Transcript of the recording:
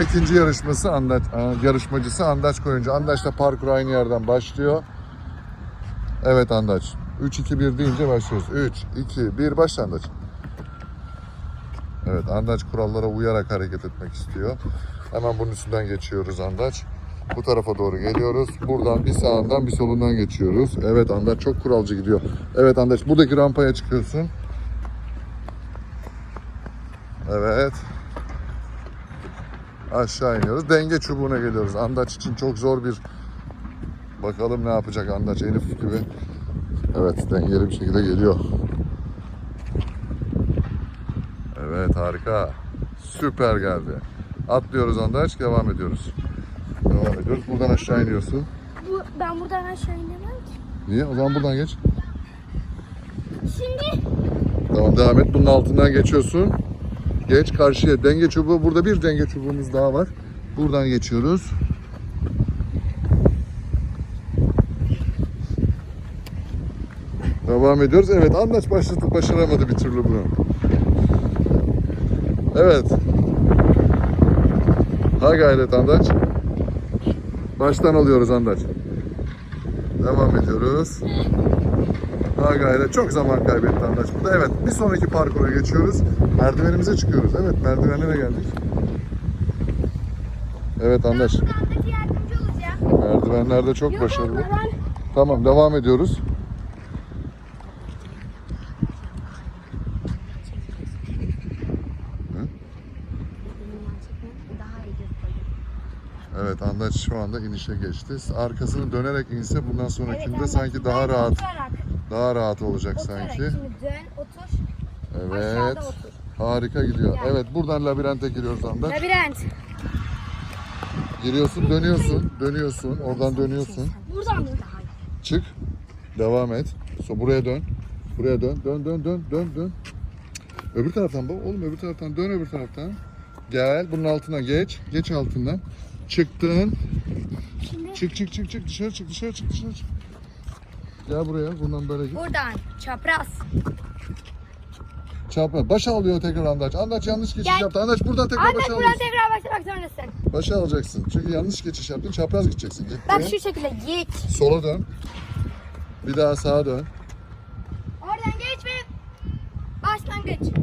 İkinci yarışması Andaç, Aa, yarışmacısı Andaç Koyuncu. Andaç'ta parkur aynı yerden başlıyor. Evet Andaç. 3 2 1 deyince başlıyoruz. 3 2 1 başla Andaç. Evet Andaç kurallara uyarak hareket etmek istiyor. Hemen bunun üstünden geçiyoruz Andaç. Bu tarafa doğru geliyoruz. Buradan bir sağından bir solundan geçiyoruz. Evet Andaç çok kuralcı gidiyor. Evet Andaç buradaki rampaya çıkıyorsun. Evet. Aşağı iniyoruz. Denge çubuğuna geliyoruz. Andaç için çok zor bir... Bakalım ne yapacak Andaç Elif gibi. Evet dengeli bir şekilde geliyor. Evet harika. Süper geldi. Atlıyoruz Andaç. Devam ediyoruz. Devam ediyoruz. Buradan aşağı iniyorsun. Bu, ben buradan aşağı inemem ki. Niye? O zaman buradan geç. Şimdi Tamam devam et. Bunun altından geçiyorsun. Geç karşıya. Denge çubuğu. Burada bir denge çubuğumuz daha var. Buradan geçiyoruz. Devam ediyoruz. Evet anlaç başlatıp başaramadı bir türlü bunu. Evet. Ha gayret Andaç. Baştan alıyoruz Andaç. Devam ediyoruz. Ha gayret çok zaman kaybetti Andaç burada. Evet bir sonraki parkura geçiyoruz. Merdivenimize çıkıyoruz. Evet merdivenlere geldik. Evet olacağım. Merdivenlerde çok başarılı. Tamam devam ediyoruz. Evet Andaç şu anda inişe geçti. Arkasını dönerek inse bundan sonrakinde sanki daha rahat daha rahat olacak oturarak. sanki. Şimdi dön, otur. Evet. Aşağıda otur. Harika gidiyor. Yani. Evet buradan labirente giriyoruz Andaç. Labirent. Giriyorsun, dönüyorsun, dönüyorsun, oradan dönüyorsun. Buradan mı? Çık. Devam et. So buraya dön. Buraya dön. Dön dön dön dön dön. Öbür taraftan bak. Oğlum öbür taraftan dön öbür taraftan. Gel bunun altına geç. Geç altından. Çıktın. Şimdi Çık çık çık çık dışarı çık dışarı çık dışarı çık. Gel buraya. Buradan böyle git. buradan. Çapraz. Çarpma. Başa alıyor tekrar Andaç. Andaç yanlış geçiş Gel. yaptı. Andaç buradan tekrar Ahmet başa buradan alıyorsun. tekrar başlamak zorundasın. Başa alacaksın. Çünkü yanlış geçiş yaptın. Çapraz gideceksin. Git. Bak şu şekilde git. Sola dön. Bir daha sağa dön. Oradan geç ve başlangıç.